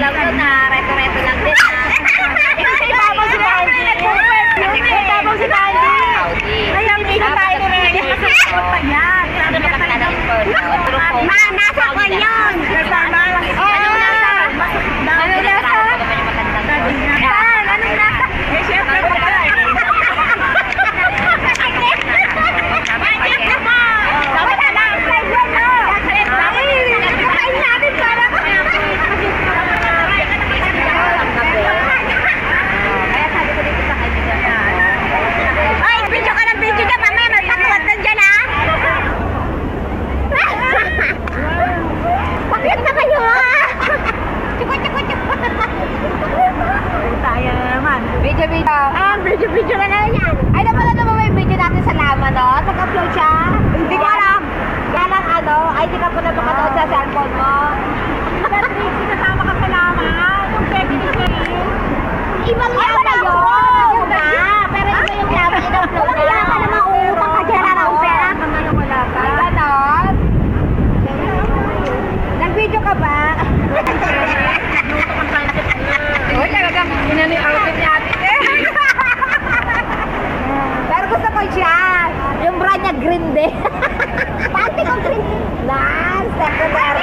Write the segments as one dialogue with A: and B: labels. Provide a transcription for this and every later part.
A: alam
B: ko na reto-reto lang din na. Hindi tabang si Candy. Hindi si Candy. Kaya hindi na
A: tayo
B: ready. Kasapot pa yan. Sabi
A: niya talagang.
B: Ma, nasa ko yun. Yung brand niya, green day. Pati ko green. Nice. Secretary.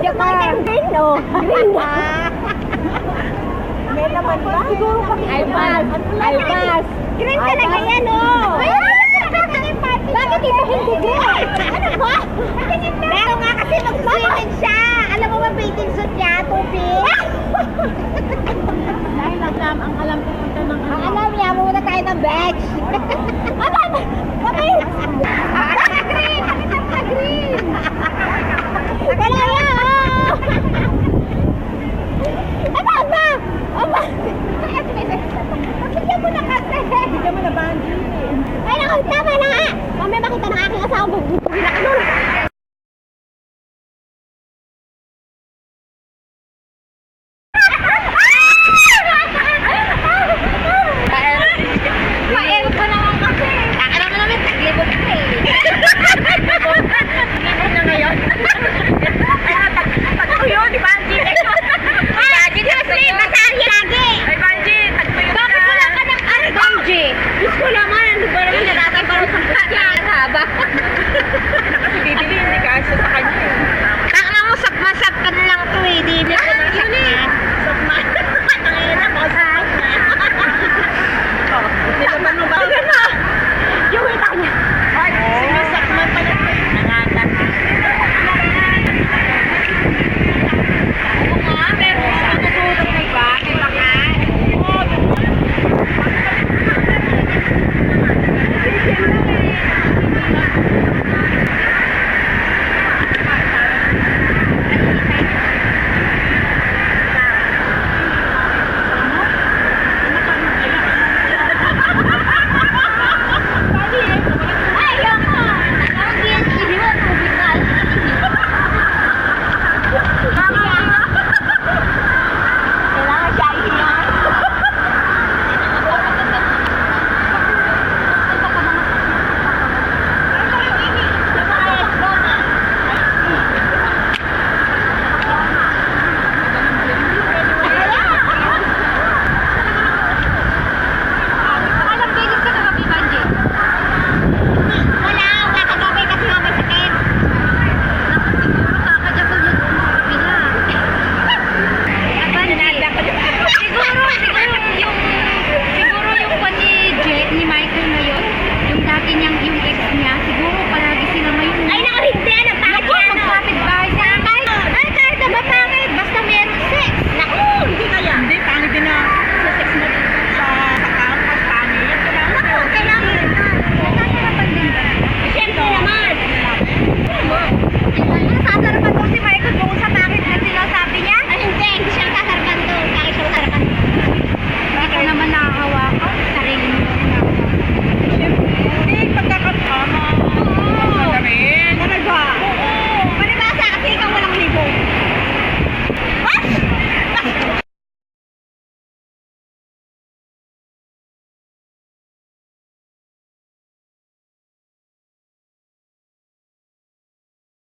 B: Medyo ka. Ah. Green, no? Green. Ah. May naman ba? Siguro kami. Ay, pass. Ay, pass. Eh. Green talaga yan, no? Bakit ito hindi green? Ano ba? Meron nga kasi mag-swimming siya. Alam mo ba, bathing suit niya, tubig?
A: Dahil alam, ang alam ko punta ng...
B: Ang ano. alam niya, muna tayo ng beach. Aba, aba, aba.